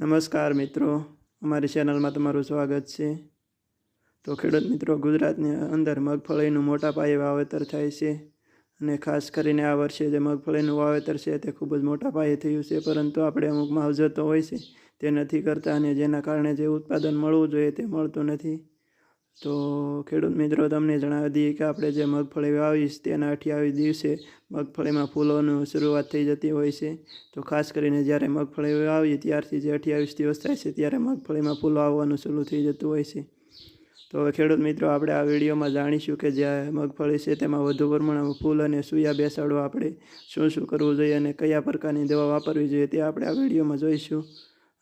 નમસ્કાર મિત્રો. અમારી ચેનલમાં તમારું સ્વાગત છે. તો ખેડૂત મિત્રો, ગુજરાતની અંદર મગફળીનું મોટા પાયે વાવેતર થાય છે અને ખાસ કરીને આ વર્ષે જે મગફળીનું વાવેતર છે તે ખૂબ જ મોટા પાયે થયું છે. પરંતુ આપણે અમુક માવજતો હોય છે તે નથી કરતા અને જેના કારણે જે ઉત્પાદન મળવું જોઈએ તે મળતું નથી. તો ખેડૂત મિત્રો, તમને જણાવી દઈએ કે આપણે જે મગફળી વાવીશ તેના અઠ્યાવીસ દિવસે મગફળીમાં ફૂલોનું શરૂઆત થઈ જતી હોય છે. તો ખાસ કરીને જ્યારે મગફળી વાવીએ ત્યારથી જે અઠ્યાવીસ દિવસ થાય છે ત્યારે મગફળીમાં ફૂલો આવવાનું શરૂ થઈ જતું હોય છે. તો ખેડૂત મિત્રો, આપણે આ વિડીયોમાં જાણીશું કે જ્યાં મગફળી છે તેમાં વધુ પ્રમાણમાં ફૂલ અને સૂયા બેસાડવા આપણે શું શું કરવું જોઈએ અને કયા પ્રકારની દવા વાપરવી જોઈએ તે આપણે આ વિડીયોમાં જોઈશું.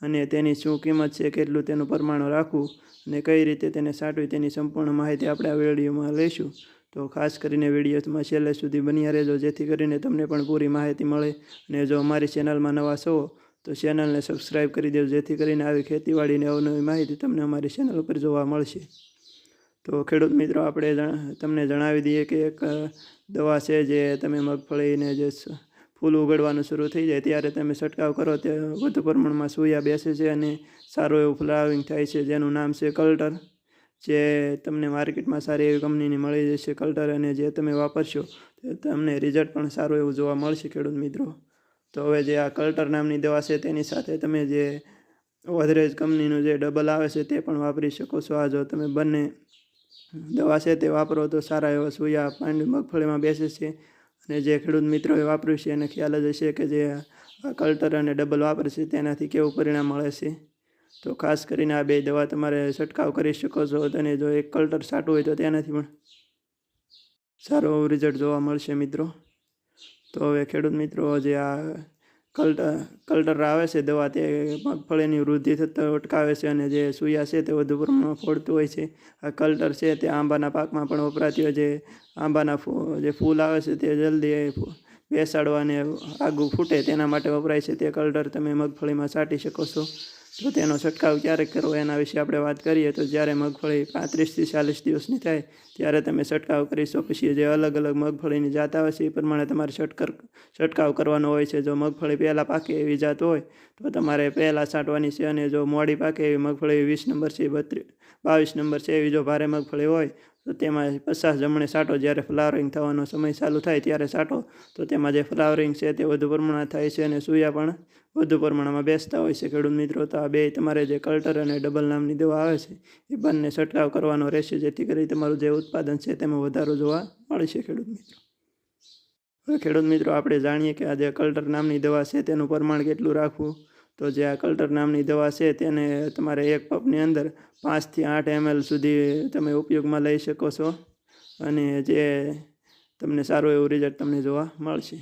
અને તેની શું કિંમત છે, કેટલું તેનું પ્રમાણ રાખવું અને કઈ રીતે તેને સાટવી તેની સંપૂર્ણ માહિતી આપણે આ વિડીયોમાં લઈશું. તો ખાસ કરીને વિડીયોમાં છેલ્લે સુધી બન્યા રહેજો, જેથી કરીને તમને પણ પૂરી માહિતી મળે. અને જો અમારી ચેનલમાં નવા છો, તો ચેનલને સબસ્ક્રાઈબ કરી દેજો, જેથી કરીને આવી ખેતીવાડીની અવનવી માહિતી તમને અમારી ચેનલ ઉપર જોવા મળશે. તો ખેડૂત મિત્રો, આપણે તમને જણાવી દઈએ કે એક દવા છે, જે તમે મગફળીને જે ફૂલ ઉગડવાનું શરૂ થઈ જાય ત્યારે તમે છંટકાવ કરો તે વધુ પ્રમાણમાં સોયા બેસે છે અને સારું એવું ફ્લાવરિંગ થાય છે, જેનું નામ છે કલ્ટર. જે તમને માર્કેટમાં સારી એવી કંપનીની મળી જશે કલ્ટર અને જે તમે વાપરશો, તે તમને રિઝલ્ટ પણ સારું એવું જોવા મળશે ખેડૂત મિત્રો. તો હવે જે આ કલ્ટર નામની દવા છે, તેની સાથે તમે જે વધરેજ કંપનીનું જે ડબલ આવે છે, તે પણ વાપરી શકો છો. આ જો તમે બંને દવા છે તે વાપરો તો સારા એવા સોયા પાંડ મગફળીમાં બેસે છે. અને જે ખેડૂત મિત્રોએ વાપર્યું છે, એને ખ્યાલ જ હશે કે જે કલ્ટર અને ડબલ વાપરશે તેનાથી કેવું પરિણામ મળે છે. તો ખાસ કરીને આ બે દવા તમારે છંટકાવ કરી શકો છો અને જો એક કલ્ટર સાટું હોય તો તેનાથી પણ સારું રિઝલ્ટ જોવા મળશે મિત્રો. તો હવે ખેડૂત મિત્રો જે આ કલ્ટર કલ્ટર આવે છે, દવા તે મગફળીની વૃદ્ધિ થતાં અટકાવે છે અને જે સૂયા છે તે વધુ પ્રમાણમાં ફોડતું હોય છે. આ કલ્ટર છે તે આંબાના પાકમાં પણ વપરાતી હોય જે આંબાના જે ફૂલ આવે છે તે જલ્દી બેસાડવાને આગું ફૂટે તેના માટે વપરાય છે. તે કલ્ટર તમે મગફળીમાં છાંટી શકો છો. તો તેનો છંટકાવ ક્યારે કરવો? એના વિશે આપણે વાત કરીએ તો જ્યારે મગફળી પાંત્રીસથી ચાલીસ દિવસની થાય, ત્યારે તમે છંટકાવ કરીશો. પછી જે અલગ અલગ મગફળીની જાત આવે છે, એ પ્રમાણે તમારે છટકર, છંટકાવ કરવાનો હોય છે. જો મગફળી પહેલાં પાકે એવી જાત હોય, તો તમારે પહેલાં છાંટવાની છે. અને જો મોડી પાકે એવી મગફળી વીસ નંબર છે બત્રીસ બાવીસ નંબર છે, એવી જો ભારે મગફળી હોય તો તેમાં પચાસ જમણે સાટો જ્યારે ફ્લાવરિંગ થવાનો સમય ચાલુ થાય ત્યારે સાટો, તો તેમાં જે ફ્લાવરિંગ છે તે વધુ પ્રમાણમાં થાય છે અને સૂયા પણ વધુ પ્રમાણમાં બેસતા હોય છે. ખેડૂત મિત્રો, તો આ બે તમારે જે કલ્ટર અને ડબલ નામની દવા આવે છે, એ બંને છંટકાવ કરવાનો રહેશે, જેથી કરી તમારું જે ઉત્પાદન છે તેમાં વધારો જોવા મળશે ખેડૂત મિત્રો. હવે ખેડૂત મિત્રો, આપણે જાણીએ કે આ જે કલ્ટર નામની દવા છે તેનું પ્રમાણ કેટલું રાખવું તો જે આ કલ્ટર નામની દવા છે તેને તમારે એક પપની અંદર પાંચથી આઠ એમએલ સુધી તમે ઉપયોગમાં લઈ શકો છો અને જે તમને સારું એવું રિઝલ્ટ તમને જોવા મળશે.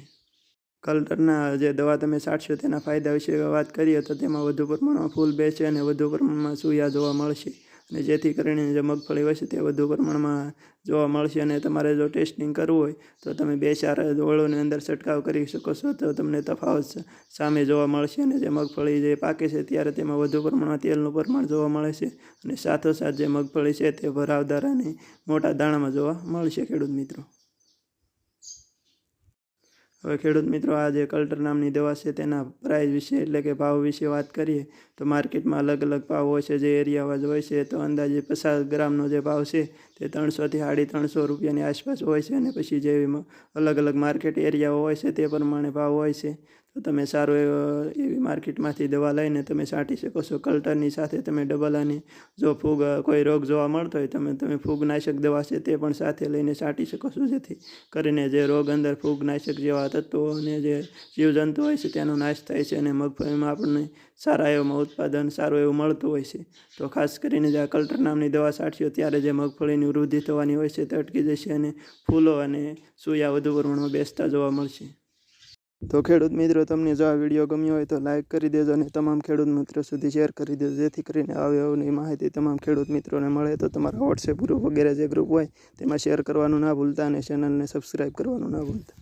કલ્ટરના જે દવા તમે છાંટશો તેના ફાયદા વિશે વાત કરીએ તો તેમાં વધુ પ્રમાણમાં ફૂલ બેસે અને વધુ પ્રમાણમાં સૂયા જોવા મળશે. અને જેથી કરીને જે મગફળી હોય છે તે વધુ પ્રમાણમાં જોવા મળશે અને તમારે જો ટેસ્ટિંગ કરવું હોય તો તમે બે ચાર ઓળોની અંદર છંટકાવ કરી શકો છો તો તમને તફાવત સામે જોવા મળશે અને જે મગફળી જે પાકે છે ત્યારે તેમાં વધુ પ્રમાણમાં તેલનું પ્રમાણ જોવા મળે છે અને સાથોસાથ જે મગફળી છે તે ભરાવદાર અને મોટા દાણામાં જોવા મળશે, ખેડૂત મિત્રો. હવે ખેડૂત મિત્રો, આ જે કલ્ટર નામની દવા છે તેના પ્રાઇસ વિશે એટલે કે ભાવ વિશે વાત કરીએ, તો માર્કેટમાં અલગ અલગ ભાવ હોય છે. જે એરિયા વાઇઝ હોય છે, તો અંદાજે પચાસ ગ્રામનો જે ભાવ છે, તે ત્રણસોથી સાડી ત્રણસો રૂપિયાની આસપાસ હોય છે. અને પછી જે અલગ અલગ માર્કેટ એરિયાઓ હોય છે, તે પ્રમાણે ભાવ હોય છે. તો તમે સારો એવી માર્કેટમાંથી દવા લઈને તમે છાંટી શકો છો. કલ્ટરની સાથે તમે ડબલાની જો ફૂગ, કોઈ રોગ જોવા મળતો હોય તમે તમે ફૂગનાશક દવા છે તે પણ સાથે લઈને છાંટી શકો છો. જેથી કરીને જે રોગ અંદર ફૂગનાશક જેવા તત્વો અને જે જીવજંતુ હોય છે તેનો નાશ થાય છે અને મગફળીમાં આપણને સારા એવામાં ઉત્પાદન, સારું એવું મળતું હોય છે. તો ખાસ કરીને જે આ કલ્ટર નામની દવા છાંટશો ત્યારે જે મગફળીની વૃદ્ધિ થવાની હોય છે તે અટકી જશે અને ફૂલો અને સૂયા વધુ પ્રમાણમાં બેસતા જોવા મળશે. તો ખેડૂત મિત્રો, તમને જો આ વીડિયો ગમ્યો હોય તો લાઇક કરી દેજો અને તમામ ખેડૂત મિત્રો સુધી શેર કરી દેજો, જેથી કરીને આવી આવની માહિતી તમામ ખેડૂત મિત્રોને મળે. તો તમારા વોટ્સએપ ગ્રુપ વગેરે જે ગ્રુપ હોય, તેમાં શેર કરવાનું ના ભૂલતા અને ચેનલને સબસ્ક્રાઈબ કરવાનું ના ભૂલતા.